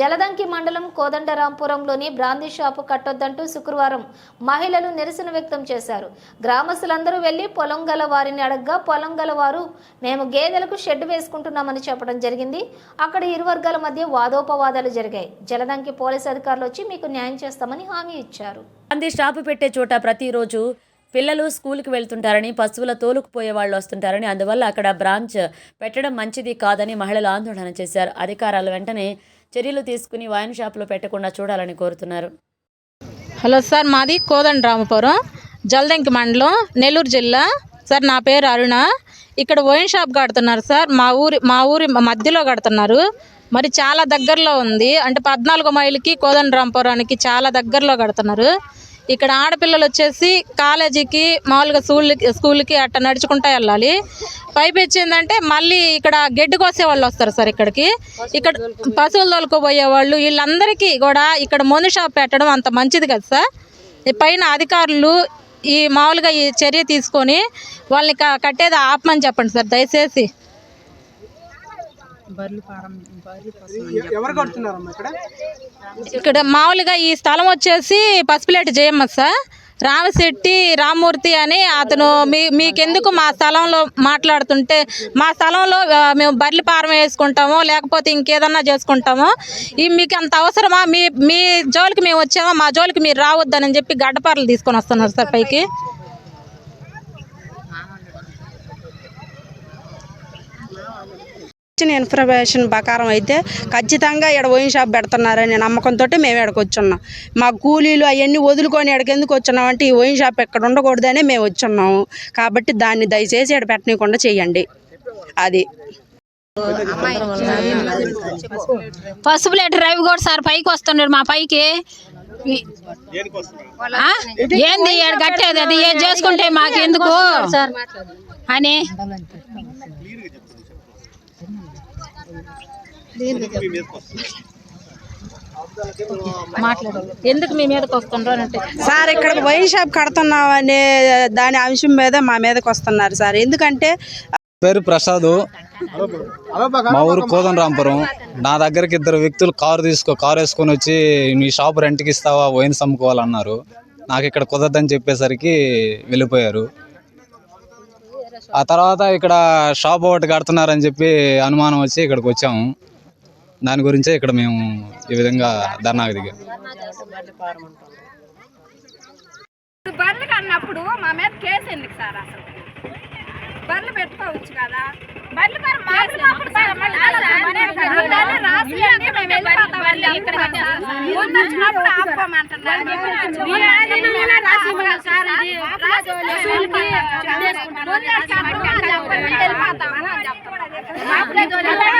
జలదంకి మండలం కోదండరాంపురంలోని brandy shop కట్టొద్దంటూ శుక్రవారం మహిళలు నిరసన వ్యక్తం చేశారు. గ్రామస్తులందరూ వెళ్ళి పొలం గల వారిని అడగ్గా పొలం గల వారు మేము గేదెలకు షెడ్ వేసుకుంటున్నామని చెప్పడం జరిగింది. అక్కడ ఇరు వర్గాల మధ్య వాదోపవాదాలు జరిగాయి. జలదంకి పోలీసు అధికారులు వచ్చి మీకు న్యాయం చేస్తామని హామీ ఇచ్చారు. గాంధీ షాపు పెట్టే చోట ప్రతిరోజు పిల్లలు స్కూల్కి వెళ్తుంటారని పశువుల తోలుకుపోయే వాళ్ళు వస్తుంటారని అందువల్ల అక్కడ బ్రాంచ్ పెట్టడం మంచిది కాదని మహిళలు ఆందోళన చేశారు. అధికారాలు వెంటనే చర్యలు తీసుకుని వైన్ షాప్లో పెట్టకుండా చూడాలని కోరుతున్నారు. హలో సార్ మాది కోదండ రామపురం జల్దంకి మండలం నెల్లూరు జిల్లా. సార్ నా పేరు అరుణ. ఇక్కడ వైన్ షాప్ కడుతున్నారు సార్. మా ఊరి మా ఊరి మధ్యలో కడుతున్నారు. మరి చాలా దగ్గరలో ఉంది. అంటే పద్నాలుగు మైలుకి కోదండ రామపురానికి చాలా దగ్గరలో కడుతున్నారు. ఇక్కడ ఆడపిల్లలు వచ్చేసి కాలేజీకి మామూలుగా స్కూల్ స్కూల్కి అట్ట నడుచుకుంటా వెళ్ళాలి. పైపెచ్చి ఏంటంటే మళ్ళీ ఇక్కడ గడ్డి కోసే వాళ్ళు వస్తారు సార్ ఇక్కడికి. ఇక్కడ పశువులు తోలుకోబోయే వాళ్ళు వీళ్ళందరికీ కూడా ఇక్కడ మందు షాప్ పెట్టడం అంత మంచిది కదా సార్. ఈ పైన అధికారులు ఈ మామూలుగా ఈ చర్య తీసుకొని వాళ్ళని క- కట్టేది ఆపమని చెప్పండి సార్ దయచేసి. ఎవరు కడుతున్నారమ్మా ఇక్కడ? ఇక్కడ మామూలుగా ఈ స్థలం వచ్చేసి పసుపులేటి జయమ్మ సార్. రామశెట్టి రామ్మూర్తి అని అతను మీ మీకెందుకు మా స్థలంలో మాట్లాడుతుంటే మా స్థలంలో మేము బర్రెలు పారం వేసుకుంటాము లేకపోతే ఇంకేదన్నా చేసుకుంటాము. ఈ మీకు అంత అవసరమా? మీ మీ జోలికి మేము వచ్చామా? మా జోలికి మీరు రావద్దని చెప్పి గడ్డపారలు తీసుకొని వస్తున్నారు సార్ పైకి. ఇచ్చిన ఇన్ఫర్మేషన్ ప్రకారం అయితే ఖచ్చితంగా ఇక్కడ ఓయిన్ షాప్ పెడుతున్నారని నమ్మకంతో మేము ఇక్కడికి వచ్చున్నాం. మా కూలీలు అవన్నీ వదులుకొని ఇక్కడికి ఎందుకు వచ్చున్నాం అంటే ఈ ఓయిన్ షాప్ ఇక్కడ ఉండకూడదనే మేము వచ్చున్నాము కాబట్టి దాన్ని దయచేసి ఇక్కడ పెట్టనీయకుండా చేయండి. అది. పసుపు పసుపులేటి రవి కూడా సార్ పైకి వస్తున్నాడు మా పైకి. ఏంది కట్టేది అది? ఏం చేసుకుంటే మాకు ఎందుకు అని ఎందుకు మీ మీదకి వస్తుండ్రు అంటే సార్ ఇక్కడ వైన్ షాప్ కడుతున్నాం అనే దాని అంశం మీద మా మీదకి వస్తున్నారు సార్. ఎందుకంటే పేరు ప్రసాద్. మా ఊరు కోదండరాంపురం. నా దగ్గరికి ఇద్దరు వ్యక్తులు కారు తీసుకో కారు వేసుకొని వచ్చి మీ షాప్ రెంట్కి ఇస్తావా? వైన్స్ అమ్ముకోవాలన్నారు నాకు ఇక్కడ కుదరదని చెప్పేసరికి వెళ్ళిపోయారు. ఆ తర్వాత ఇక్కడ షాప్ ఒకటి కడుతున్నారని చెప్పి అనుమానం వచ్చి ఇక్కడికి వచ్చాము. దాని గురించే ఇక్కడ మేము ఈ విధంగా ధర్నాకు దిగాం. బర్రెలు కన్నప్పుడు మా మీద కేసు ఎందుకు సార్ అసలు? బర్రెలు పెట్టుకోవచ్చు కదా. బర్రెలు రాసి చేసుకుంటాను